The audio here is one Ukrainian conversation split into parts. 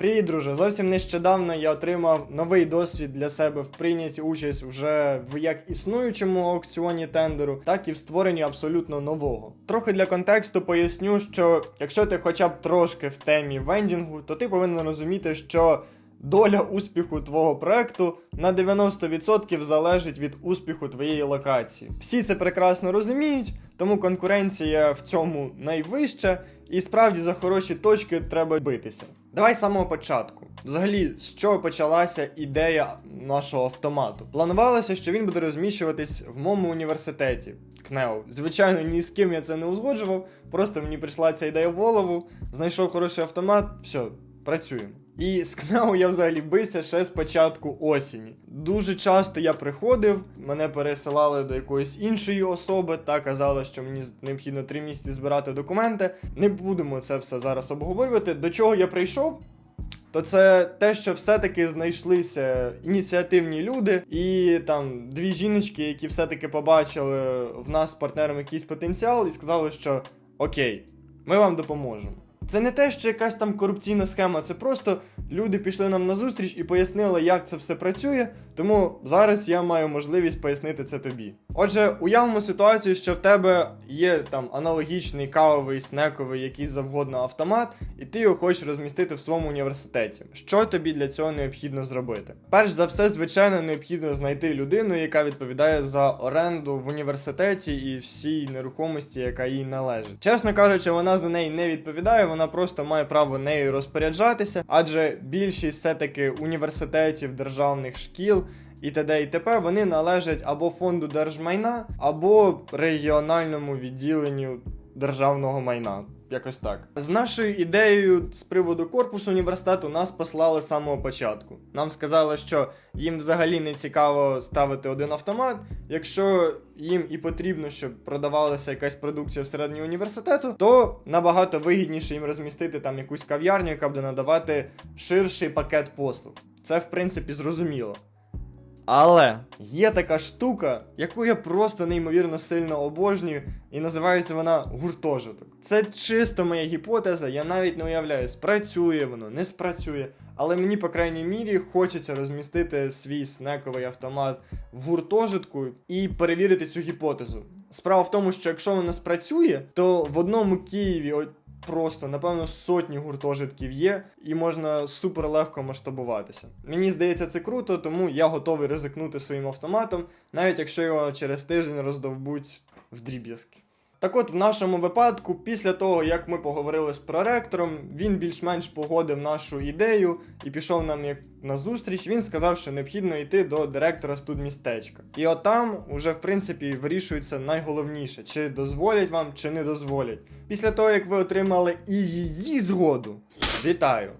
Привіт, друже! Зовсім нещодавно я отримав новий досвід для себе в прийнятті участь вже в як існуючому аукціоні тендеру, так і в створенні абсолютно нового. Трохи для контексту поясню, що якщо ти хоча б трошки в темі вендінгу, то ти повинен розуміти, що доля успіху твого проекту на 90% залежить від успіху твоєї локації. Всі це прекрасно розуміють, тому конкуренція в цьому найвища, і справді за хороші точки треба битися. Давай з самого початку. Взагалі, з чого почалася ідея нашого автомату? Планувалося, що він буде розміщуватись в моєму університеті. КНЕО. Звичайно, ні з ким я це не узгоджував, просто мені прийшла ця ідея в голову, знайшов хороший автомат, все, працюємо. І з я взагалі бився ще з початку осені. Дуже часто я приходив, мене пересилали до якоїсь іншої особи та казали, що мені необхідно три місяці збирати документи. Не будемо це все зараз обговорювати. До чого я прийшов? То це те, що все-таки знайшлися ініціативні люди, і там дві жіночки, які все-таки побачили в нас з партнером якийсь потенціал, і сказали, що окей, ми вам допоможемо. Це не те, що якась там корупційна схема, це просто люди пішли нам на зустріч і пояснили, як це все працює. Тому зараз я маю можливість пояснити це тобі. Отже, уявимо ситуацію, що в тебе є там аналогічний кавовий, снековий, який завгодно автомат, і ти його хочеш розмістити в своєму університеті. Що тобі для цього необхідно зробити? Перш за все, звичайно, необхідно знайти людину, яка відповідає за оренду в університеті і всій нерухомості, яка їй належить. Чесно кажучи, вона за неї не відповідає, вона просто має право нею розпоряджатися, адже більшість все-таки університетів, державних шкіл. І т.д. і т.п. вони належать або фонду держмайна, або регіональному відділенню державного майна. Якось так. З нашою ідеєю з приводу корпусу університету нас послали з самого початку. Нам сказали, що їм взагалі не цікаво ставити один автомат. Якщо їм і потрібно, щоб продавалася якась продукція всередині університету, то набагато вигідніше їм розмістити там якусь кав'ярню, яка буде надавати ширший пакет послуг. Це в принципі зрозуміло. Але є така штука, яку я просто неймовірно сильно обожнюю, і називається вона гуртожиток. Це чисто моя гіпотеза, я навіть не уявляю, спрацює воно, не спрацює. Але мені, по крайній мірі, хочеться розмістити свій снековий автомат в гуртожитку і перевірити цю гіпотезу. Справа в тому, що якщо воно спрацює, то в одному Києві просто, напевно, сотні гуртожитків є, і можна супер легко масштабуватися. Мені здається, це круто, тому я готовий ризикнути своїм автоматом, навіть якщо його через тиждень роздовбуть в дріб'язки. Так от, в нашому випадку, після того, як ми поговорили з проректором, він більш-менш погодив нашу ідею і пішов нам як на зустріч. Він сказав, що необхідно йти до директора студмістечка. І от там уже, в принципі, вирішується найголовніше, чи дозволять вам, чи не дозволять. Після того, як ви отримали і її згоду, вітаю!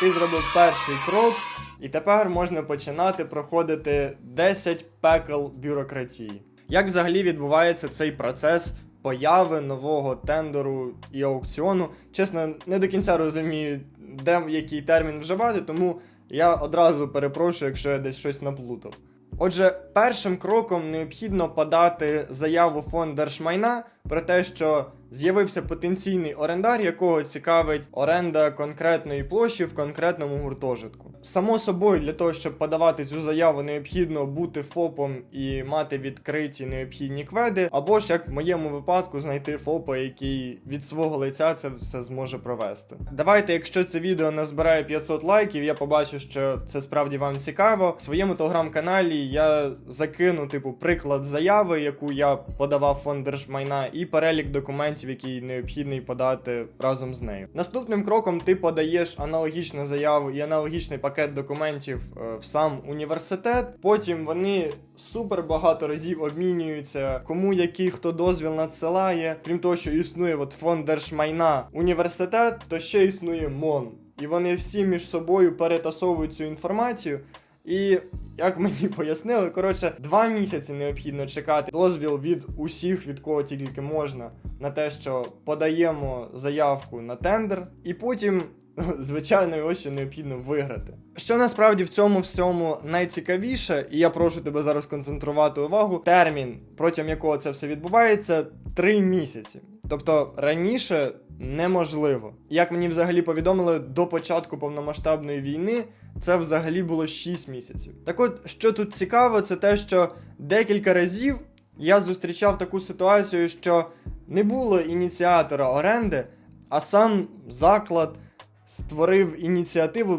Ти зробив перший крок, і тепер можна починати проходити 10 пекел бюрократії. Як взагалі відбувається цей процес появи нового тендеру і аукціону? Чесно, не до кінця розумію, де який термін вживати, тому я одразу перепрошую, якщо я десь щось наплутав. Отже, першим кроком необхідно подати заяву фонд держмайна про те, що з'явився потенційний орендар, якого цікавить оренда конкретної площі в конкретному гуртожитку. Само собою, для того, щоб подавати цю заяву, необхідно бути ФОПом і мати відкриті необхідні кведи, або ж як в моєму випадку знайти ФОПа, який від свого лиця це все зможе провести. Давайте, якщо це відео назбирає 500 лайків, я побачу, що це справді вам цікаво. В своєму телеграм-каналі я закину, типу, приклад заяви, яку я подавав фонд держмайна, і перелік документів, який необхідний подати разом з нею. Наступним кроком ти подаєш аналогічну заяву і аналогічний пакет документів е, в сам університет. Потім вони супер багато разів обмінюються, кому який хто дозвіл надсилає. Крім того, що існує от фонд держмайна університет, то ще існує МОН. І вони всі між собою перетасовують цю інформацію. І як мені пояснили, коротше, два місяці необхідно чекати дозвіл від усіх, від кого тільки можна, на те, що подаємо заявку на тендер, і потім Звичайно, ось що необхідно виграти. Що насправді в цьому всьому найцікавіше, і я прошу тебе зараз концентрувати увагу, термін, протягом якого це все відбувається, три місяці. Тобто раніше неможливо. Як мені взагалі повідомили, до початку повномасштабної війни це взагалі було 6 місяців. Так от, що тут цікаво, це те, що декілька разів я зустрічав таку ситуацію, що не було ініціатора оренди, а сам заклад створив ініціативу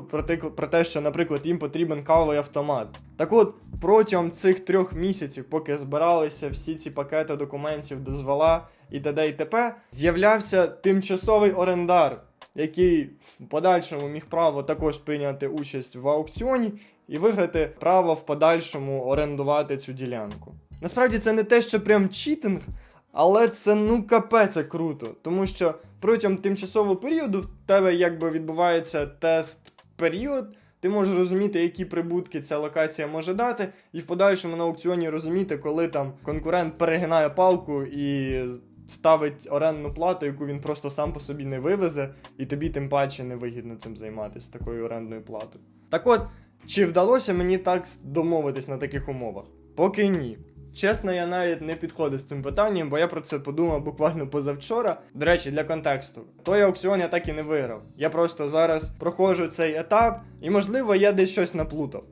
про те, що, наприклад, їм потрібен кавовий автомат. Так от, протягом цих трьох місяців, поки збиралися всі ці пакети документів, дозвола і т.д. і т.п., з'являвся тимчасовий орендар, який в подальшому міг право також прийняти участь в аукціоні і виграти право в подальшому орендувати цю ділянку. Насправді це не те, що прям читинг, але це ну капець круто, тому що протягом тимчасового періоду в тебе якби відбувається тест період. Ти можеш розуміти, які прибутки ця локація може дати, і в подальшому на аукціоні розуміти, коли там конкурент перегинає палку і ставить орендну плату, яку він просто сам по собі не вивезе, і тобі тим паче не вигідно цим займатися такою орендною платою. Так от, чи вдалося мені так домовитись на таких умовах? Поки ні. Чесно, я навіть не підходив з цим питанням, бо я про це подумав буквально позавчора. До речі, для контексту, той аукціон я так і не виграв. Я просто зараз проходжу цей етап, і можливо я десь щось наплутав.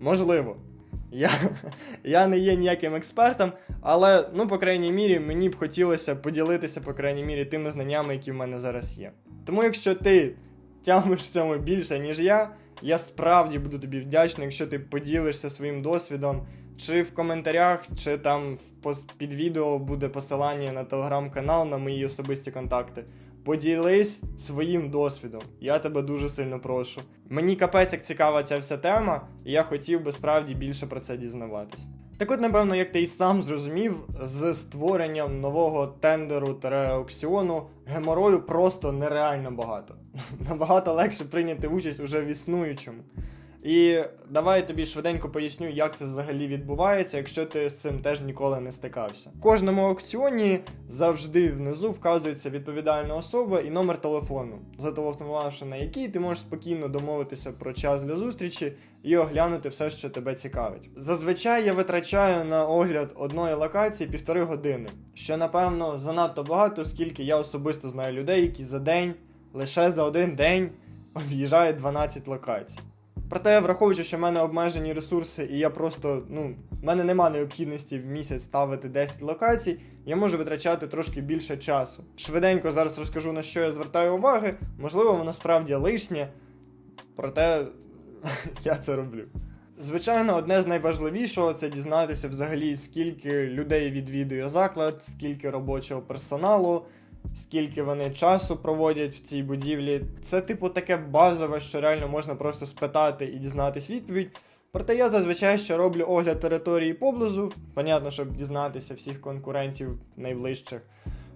Можливо. Я, я не є ніяким експертом, але, ну, по крайній мірі, мені б хотілося поділитися, по крайній мірі, тими знаннями, які в мене зараз є. Тому якщо ти тямиш в цьому більше, ніж я, я справді буду тобі вдячний, якщо ти поділишся своїм досвідом. Чи в коментарях, чи там під відео буде посилання на телеграм-канал, на мої особисті контакти. Поділись своїм досвідом. Я тебе дуже сильно прошу. Мені капець як цікава ця вся тема, і я хотів би справді більше про це дізнаватись. Так от, напевно, як ти і сам зрозумів, з створенням нового тендеру та аукціону геморою просто нереально багато. Набагато легше прийняти участь уже в існуючому. І давай тобі швиденько поясню, як це взагалі відбувається, якщо ти з цим теж ніколи не стикався. В кожному аукціоні завжди внизу вказується відповідальна особа і номер телефону, зателефонувавши на який ти можеш спокійно домовитися про час для зустрічі і оглянути все, що тебе цікавить. Зазвичай я витрачаю на огляд одної локації півтори години, що напевно занадто багато, оскільки я особисто знаю людей, які за день, лише за один день об'їжджають 12 локацій. Проте, враховуючи, що в мене обмежені ресурси, і я просто, ну, в мене нема необхідності в місяць ставити 10 локацій, я можу витрачати трошки більше часу. Швиденько зараз розкажу на що я звертаю уваги. Можливо, воно справді лишнє, проте я це роблю. Звичайно, одне з найважливішого це дізнатися взагалі, скільки людей відвідує заклад, скільки робочого персоналу, скільки вони часу проводять в цій будівлі. Це, типу, таке базове, що реально можна просто спитати і дізнатись відповідь. Проте я зазвичай ще роблю огляд території поблизу, понятно, щоб дізнатися всіх конкурентів найближчих.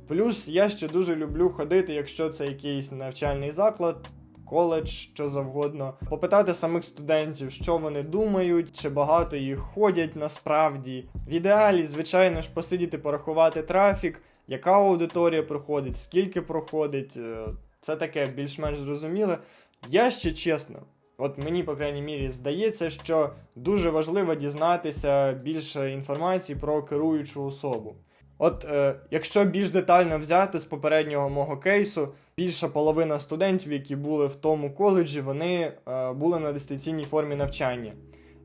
Плюс я ще дуже люблю ходити, якщо це якийсь навчальний заклад, коледж, що завгодно, попитати самих студентів, що вони думають, чи багато їх ходять насправді. В ідеалі, звичайно ж, посидіти, порахувати трафік, яка аудиторія проходить, скільки проходить. е, Це таке більш-менш зрозуміле. Я ще чесно, от мені, по крайній мірі, здається, що дуже важливо дізнатися більше інформації про керуючу особу. От е, якщо більш детально взяти з попереднього мого кейсу, більша половина студентів, які були в тому коледжі, вони е, були на дистанційній формі навчання.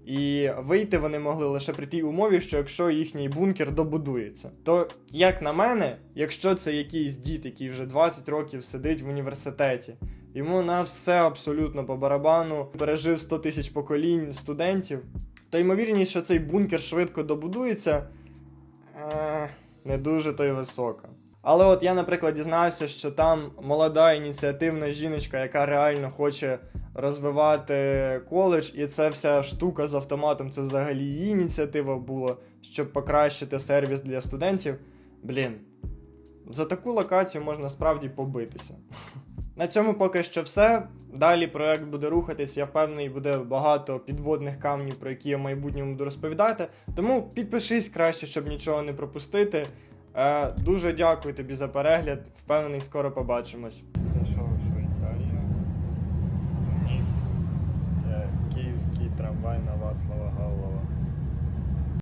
І вийти вони могли лише при тій умові, що якщо їхній бункер добудується. То, як на мене, якщо це якийсь дід, який вже 20 років сидить в університеті, йому на все абсолютно по барабану пережив 100 тисяч поколінь студентів, то ймовірність, що цей бункер швидко добудується, е, не дуже то й висока. Але от я, наприклад, дізнався, що там молода ініціативна жіночка, яка реально хоче розвивати коледж, і ця вся штука з автоматом це взагалі її ініціатива була, щоб покращити сервіс для студентів. Блін, за таку локацію можна справді побитися. На цьому поки що все. Далі проект буде рухатись, я впевнений, буде багато підводних камнів, про які я в майбутньому буду розповідати. Тому підпишись краще, щоб нічого не пропустити. Е, Дуже дякую тобі за перегляд. Впевнений, скоро побачимось. Це що Швейцарія? Ні. Це київський трамвай на Вацлава Галлова.